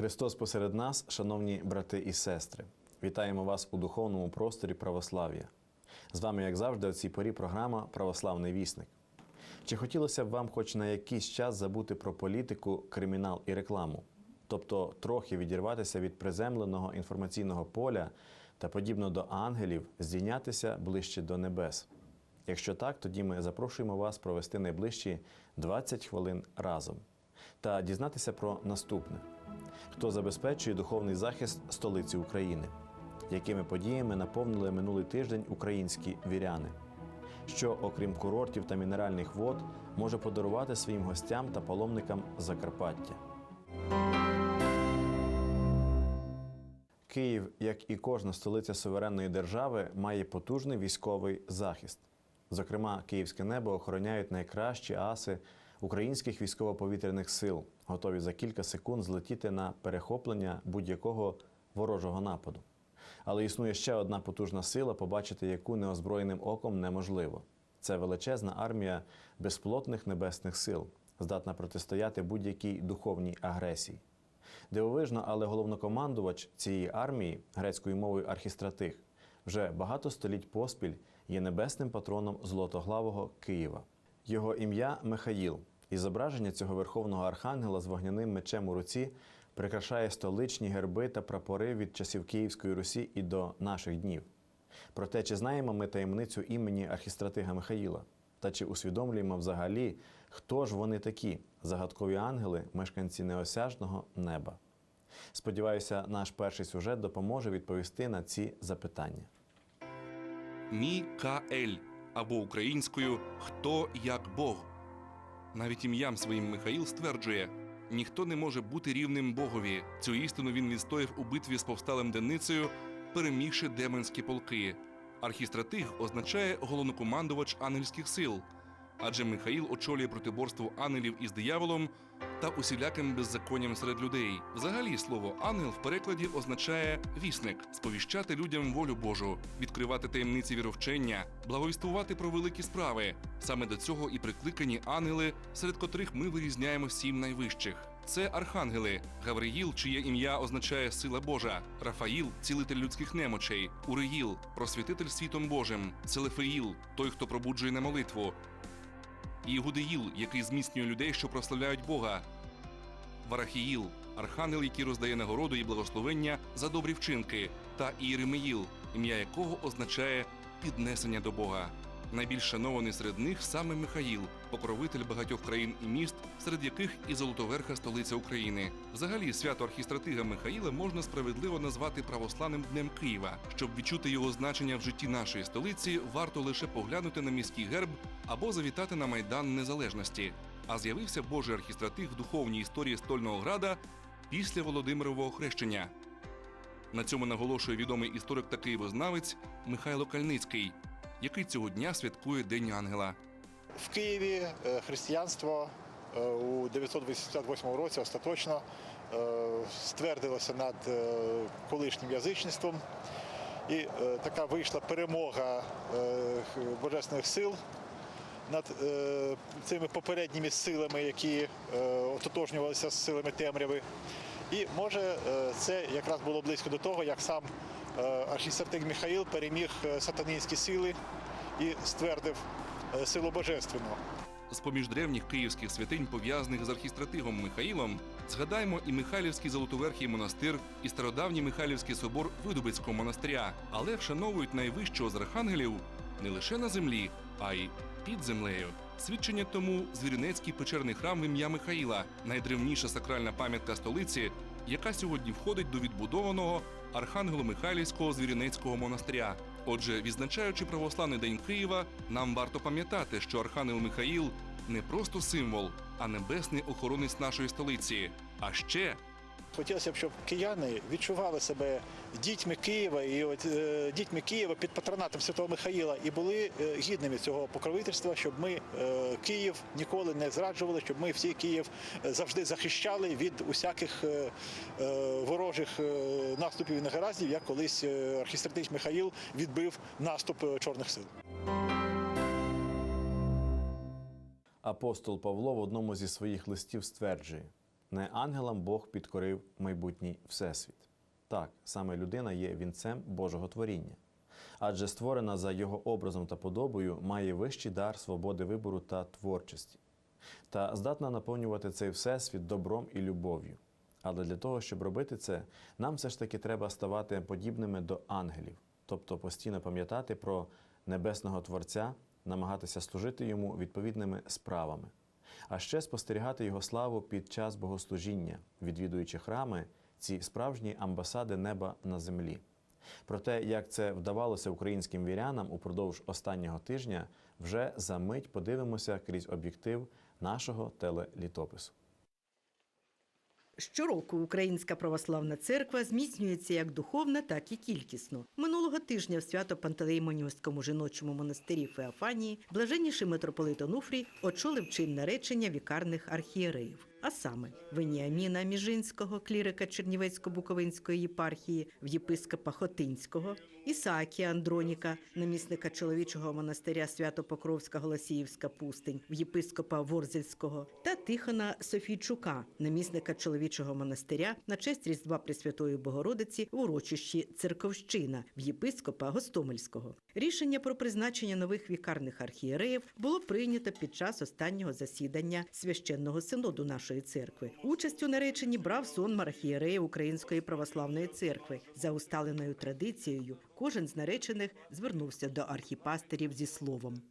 Христос посеред нас, шановні брати і сестри, вітаємо вас у духовному просторі православ'я. З вами, як завжди, у цій порі програма Православний вісник. Чи хотілося б вам хоч на якийсь час забути про політику, кримінал і рекламу, тобто трохи відірватися від приземленого інформаційного поля та, подібно до ангелів, здійнятися ближче до небес? Якщо так, тоді ми запрошуємо вас провести найближчі 20 хвилин разом та дізнатися про наступне: хто забезпечує духовний захист столиці України, якими подіями наповнили минулий тиждень українські віряни, що, окрім курортів та мінеральних вод, може подарувати своїм гостям та паломникам Закарпаття. Київ, як і кожна столиця суверенної держави, має потужний військовий захист. Зокрема, київське небо охороняють найкращі аси українських військово-повітряних сил, готові за кілька секунд злетіти на перехоплення будь-якого ворожого нападу. Але існує ще одна потужна сила, побачити яку неозброєним оком неможливо. Це величезна армія безплотних небесних сил, здатна протистояти будь-якій духовній агресії. Дивовижно, але головнокомандувач цієї армії, грецькою мовою архістратих, вже багато століть поспіль є небесним патроном золотоглавого Києва. Його ім'я Михаїл, і зображення цього верховного архангела з вогняним мечем у руці прикрашає столичні герби та прапори від часів Київської Русі і до наших днів. Проте, чи знаємо ми таємницю імені архістратига Михаїла? Та чи усвідомлюємо взагалі, хто ж вони такі загадкові ангели, мешканці неосяжного неба? Сподіваюся, наш перший сюжет допоможе відповісти на ці запитання. Мікаель або українською Хто як Бог. Навіть ім'ям своїм Михаїл стверджує: ніхто не може бути рівним Богові. Цю істину він відстояв у битві з повсталим Деницею, перемігши демонські полки. Архістратиг означає головнокомандувач ангельських сил, адже Михаїл очолює протиборство ангелів із дияволом та усіляким беззаконням серед людей. Взагалі, слово ангел в перекладі означає вісник, сповіщати людям волю Божу, відкривати таємниці віровчення, благовістувати про великі справи. Саме до цього і прикликані ангели, серед котрих ми вирізняємо сім найвищих. Це архангели Гавриїл, чиє ім'я означає сила Божа, Рафаїл цілитель людських немочей, Уриїл просвітитель світом Божим, Целефеїл той, хто пробуджує на молитву, і Гудеїл, який зміцнює людей, що прославляють Бога. Варахіїл архангел, який роздає нагороду і благословення за добрі вчинки, та Іеремеїл, ім'я якого означає піднесення до Бога. Найбільш шанований серед них саме Михаїл, покровитель багатьох країн і міст, серед яких і Золотоверха столиця України. Взагалі, свято архістратига Михаїла можна справедливо назвати православним днем Києва. Щоб відчути його значення в житті нашої столиці, варто лише поглянути на міський герб або завітати на майдан незалежності. А з'явився Божий архістратиг в духовній історії стольного града після Володимирового хрещення. На цьому наголошує відомий історик та києвознавець Михайло Кальницький, який цього дня святкує День Ангела. В Києві е, християнство е, у 988 році остаточно е, ствердилося над колишнім язичництвом. І така вийшла перемога божественних сил над цими попередніми силами, які ототожнювалися з силами темряви. І може це якраз було близько до того, як сам е, архістратиг Михаїл переміг е, сатанинські сили і ствердив е, силу божественну. З-поміж древніх київських святинь, пов'язаних з архістратигом Михаїлом, згадаємо і Михайлівський Золотоверхий монастир, і стародавній Михайлівський собор Видубицького монастиря, але вшановують найвищого з архангелів не лише на землі, а й під землею. Свідчення тому Звіринецький печерний храм в ім'я Михаїла, найдревніша сакральна пам'ятка столиці, яка сьогодні входить до відбудованого Архангело-Михайлівського Звірінецького монастиря. Отже, відзначаючи православний день Києва, нам варто пам'ятати, що Архангел Михаїл не просто символ, а небесний охоронець нашої столиці. А ще Хотілося б, щоб кияни відчували себе дітьми Києва і от, е, дітьми Києва під патронатом Святого Михаїла і були е, гідними цього покровительства, щоб ми е, Київ ніколи не зраджували, щоб ми всі Київ завжди захищали від усяких ворожих наступів і негараздів, як колись архістратич Михаїл відбив наступ чорних сил. Апостол Павло в одному зі своїх листів стверджує: Не ангелам Бог підкорив майбутній всесвіт. Так, саме людина є вінцем Божого творіння. Адже створена за його образом та подобою має вищий дар свободи вибору та творчості, та здатна наповнювати цей всесвіт добром і любов'ю. Але для того, щоб робити це, нам все ж таки треба ставати подібними до ангелів, тобто постійно пам'ятати про небесного Творця, намагатися служити йому відповідними справами, а ще спостерігати його славу під час богослужіння, відвідуючи храми, ці справжні амбасади неба на землі. Про те, як це вдавалося українським вірянам упродовж останнього тижня, вже за мить подивимося крізь об'єктив нашого телелітопису. Щороку Українська православна церква зміцнюється як духовно, так і кількісно. Минулого тижня в свято Пантелеймонівському жіночому монастирі Феофанії блаженніший митрополит Онуфрій очолив чин наречення вікарних архієреїв. А саме Веніаміна Міжинського, клірика Чернівецько-Буковинської єпархії, в єпископа Хотинського, Ісаакія Андроніка, намісника чоловічого монастиря Свято-Покровська Голосіївська пустинь, в єпископа Ворзельського та Тихона Софійчука, намісника чоловічого монастиря на честь Різдва Пресвятої Богородиці в урочищі Церковщина в єпископа Гостомельського. Рішення про призначення нових вікарних архієреїв було прийнято під час останнього засідання священного синоду нашої церкви. Участь у нареченні брав сон архієреїв Української православної церкви. За усталеною традицією, кожен з наречених звернувся до архіпастерів зі словом.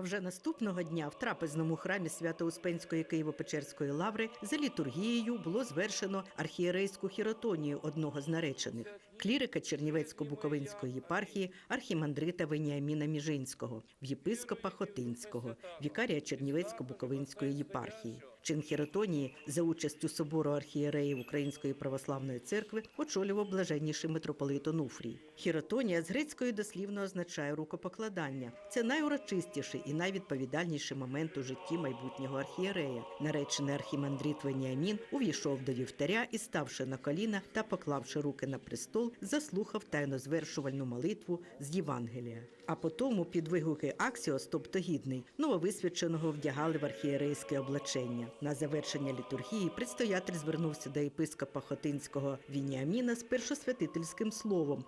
Вже наступного дня в трапезному храмі Свято-Успенської Києво-Печерської лаври за літургією було звершено архієрейську хіротонію одного з наречених клірика Чернівецько-Буковинської єпархії архімандрита Веніаміна Міжинського, в єпископа Хотинського, вікарія Чернівецько-Буковинської єпархії. Чин хіротонії за участю собору архієреїв Української православної церкви очолював блаженніший митрополит Онуфрій. Хіротонія з грецької дослівно означає рукопокладання. Це найурочистіший і найвідповідальніший момент у житті майбутнього архієрея. Наречений архімандрит Веніамін увійшов до вівтаря і, ставши на коліна та поклавши руки на престол, заслухав тайнозвершувальну молитву з Євангелія. А потому під вигуки Аксіос, тобто гідний, нововисвяченого вдягали в архієрейське облачення. На завершення літургії предстоятель звернувся до єпископа Хотинського Вініаміна з першосвятительським словом.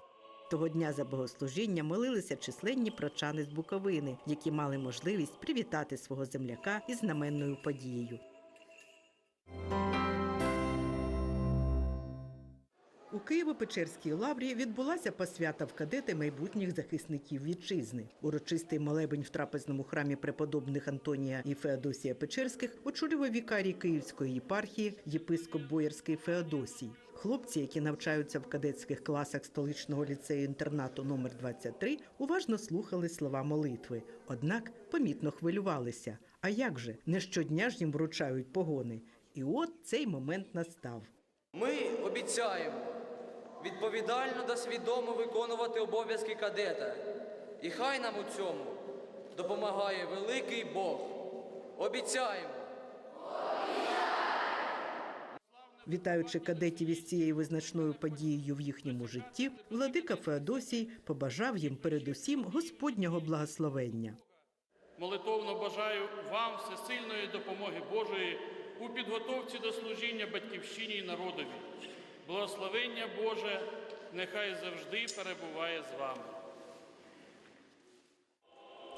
Того дня за богослужіння молилися численні прочани з Буковини, які мали можливість привітати свого земляка із знаменною подією. У Києво-Печерській лаврі відбулася посвята в кадети майбутніх захисників вітчизни. Урочистий молебень в трапезному храмі преподобних Антонія і Феодосія Печерських очолював вікарій Київської єпархії єпископ Боярський Феодосій. Хлопці, які навчаються в кадетських класах столичного ліцею інтернату номер 23, уважно слухали слова молитви, однак помітно хвилювалися. А як же не щодня ж їм вручають погони? І от цей момент настав. Ми обіцяємо відповідально та свідомо виконувати обов'язки кадета. І хай нам у цьому допомагає великий Бог. Обіцяємо. Вітаючи кадетів із цією визначною подією в їхньому житті, владика Феодосій побажав їм передусім Господнього благословення. Молитовно бажаю вам всесильної допомоги Божої у підготовці до служіння батьківщині і народові. Благословення Боже нехай завжди перебуває з вами.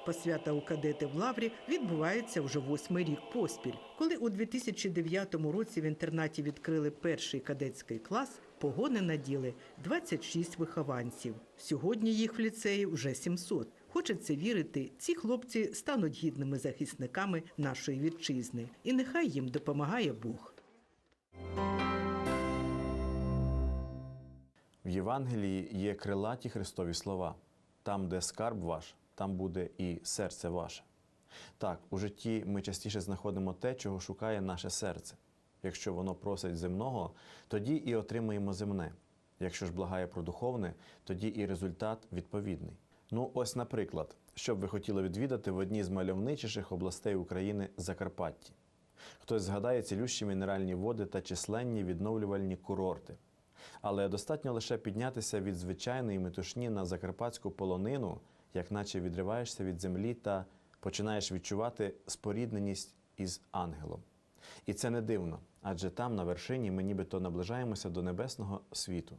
Посвята у кадети в Лаврі відбувається вже восьмий рік поспіль. Коли у 2009 році в інтернаті відкрили перший кадетський клас, погони наділи 26 вихованців. Сьогодні їх в ліцеї вже 700. Хочеться вірити, ці хлопці стануть гідними захисниками нашої вітчизни, і нехай їм допомагає Бог. В Євангелії є крилаті Христові слова: там, де скарб ваш, там буде і серце ваше. Так, у житті ми частіше знаходимо те, чого шукає наше серце. Якщо воно просить земного, тоді і отримаємо земне. Якщо ж благає про духовне, тоді і результат відповідний. Ну, ось, наприклад, що б ви хотіли відвідати в одній з мальовничіших областей України Закарпатті. Хтось згадає цілющі мінеральні води та численні відновлювальні курорти. Але достатньо лише піднятися від звичайної метушні на закарпатську полонину, як наче відриваєшся від землі та починаєш відчувати спорідненість із ангелом. І це не дивно, адже там, на вершині, ми нібито наближаємося до небесного світу.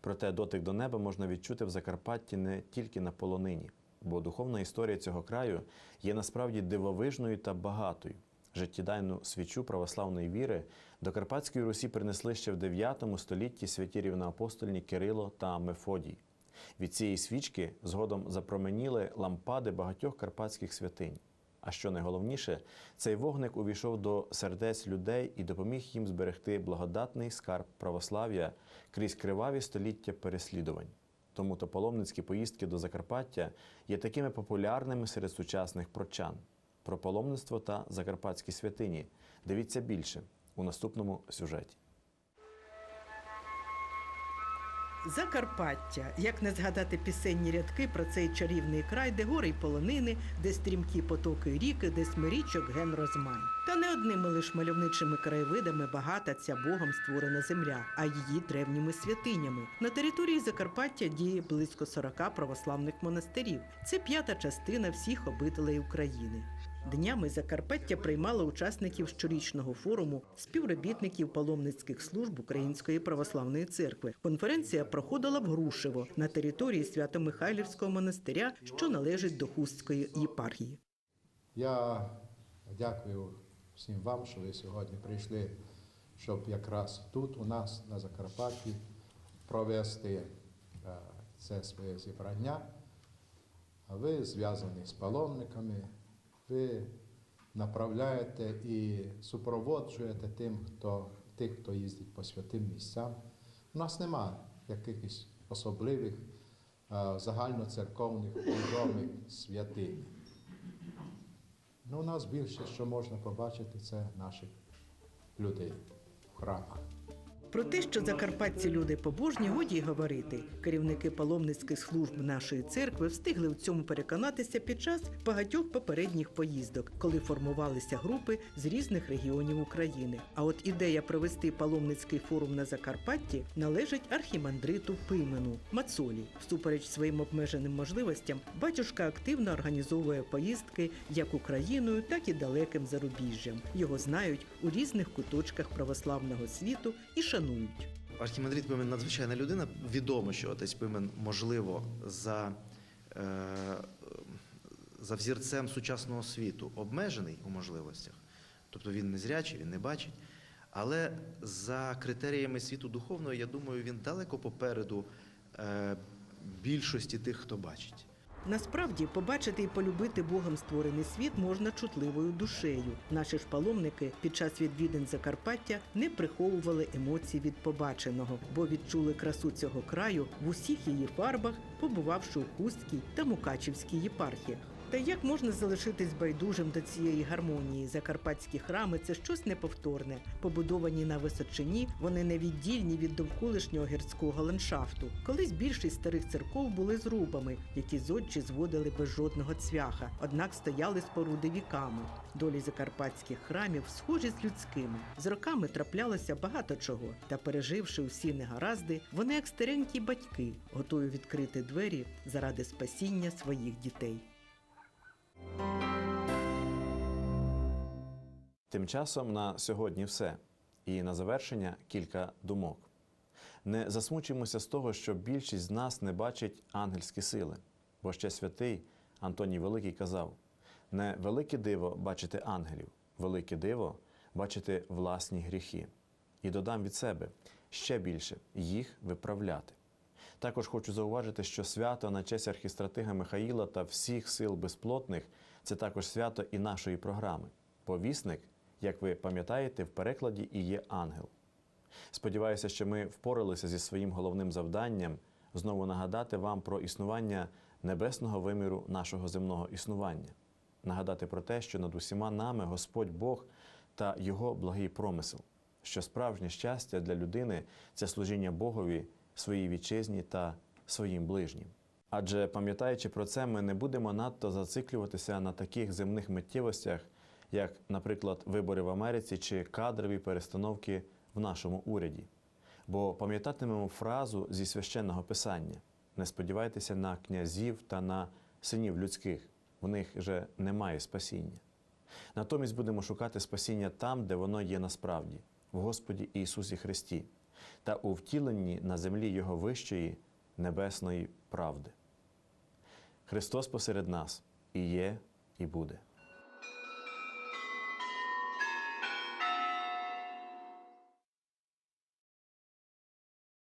Проте дотик до неба можна відчути в Закарпатті не тільки на полонині, бо духовна історія цього краю є насправді дивовижною та багатою. Життєдайну свічу православної віри до Карпатської Русі принесли ще в 9 столітті святі рівноапостольні Кирило та Мефодій. Від цієї свічки згодом запроменіли лампади багатьох карпатських святинь. А що найголовніше, цей вогник увійшов до сердець людей і допоміг їм зберегти благодатний скарб православ'я крізь криваві століття переслідувань. Тому то паломницькі поїздки до Закарпаття є такими популярними серед сучасних прочан. Про паломництво та закарпатські святині дивіться більше у наступному сюжеті. Закарпаття. Як не згадати пісенні рядки про цей чарівний край, де гори й полонини, де стрімкі потоки ріки, де смирічок ген розмай. Та не одними лиш мальовничими краєвидами багата ця Богом створена земля, а її древніми святинями. На території Закарпаття діє близько 40 православних монастирів. Це п'ята частина всіх обителей України. Днями Закарпаття приймало учасників щорічного форуму співробітників паломницьких служб Української православної церкви. Конференція проходила в Грушево на території Свято-Михайлівського монастиря, що належить до Хустської єпархії. Я дякую всім вам, що ви сьогодні прийшли, щоб якраз тут у нас на Закарпатті провести е, це своє зібрання. А ви зв'язані з паломниками, ви направляєте і супроводжуєте тим, хто, тих, хто їздить по святим місцям. У нас нема якихось особливих е, загальноцерковних відомих святинь. Ну, у нас більше, що можна побачити, це наших людей в храмах. Про те, що закарпатці люди побожні, годі й говорити. Керівники паломницьких служб нашої церкви встигли в цьому переконатися під час багатьох попередніх поїздок, коли формувалися групи з різних регіонів України. А от ідея провести паломницький форум на Закарпатті належить архімандриту Пимену Мацолі. Всупереч своїм обмеженим можливостям, батюшка активно організовує поїздки як Україною, так і далеким зарубіжжям. Його знають у різних куточках православного світу і шанують. Архімандрит Пимен надзвичайна людина. Відомо, що отець Пимен, можливо, за, е, за взірцем сучасного світу обмежений у можливостях. Тобто він не зрячий, він не бачить. Але за критеріями світу духовного, я думаю, він далеко попереду е, більшості тих, хто бачить. Насправді побачити і полюбити Богом створений світ можна чутливою душею. Наші ж паломники під час відвідин Закарпаття не приховували емоцій від побаченого, бо відчули красу цього краю в усіх її фарбах, побувавши у Хустській та Мукачівській єпархіях. Та як можна залишитись байдужим до цієї гармонії? Закарпатські храми це щось неповторне. Побудовані на височині, вони невіддільні від довколишнього гірського ландшафту. Колись більшість старих церков були зрубами, які зодчі зводили без жодного цвяха, однак стояли споруди віками. Долі закарпатських храмів схожі з людськими. З роками траплялося багато чого, та переживши усі негаразди, вони як старенькі батьки, готові відкрити двері заради спасіння своїх дітей. Тим часом на сьогодні все. І на завершення кілька думок. Не засмучуємося з того, що більшість з нас не бачить ангельські сили, бо ще святий Антоній Великий казав: не велике диво бачити ангелів, велике диво бачити власні гріхи. І додам від себе ще більше їх виправляти. Також хочу зауважити, що свято на честь архістратига Михаїла та всіх сил безплотних це також свято і нашої програми. Повісник, як ви пам'ятаєте, в перекладі і є ангел. Сподіваюся, що ми впоралися зі своїм головним завданням знову нагадати вам про існування небесного виміру нашого земного існування, нагадати про те, що над усіма нами Господь Бог та Його благий промисел, що справжнє щастя для людини це служіння Богові, своїй вітчизні та своїм ближнім. Адже пам'ятаючи про це, ми не будемо надто зациклюватися на таких земних миттєвостях, як, наприклад, вибори в Америці чи кадрові перестановки в нашому уряді. Бо пам'ятатимемо фразу зі священного писання: не сподівайтеся на князів та на синів людських, у них вже немає спасіння. Натомість будемо шукати спасіння там, де воно є насправді, в Господі Ісусі Христі та у втіленні на землі Його вищої небесної правди. Христос посеред нас і є, і буде.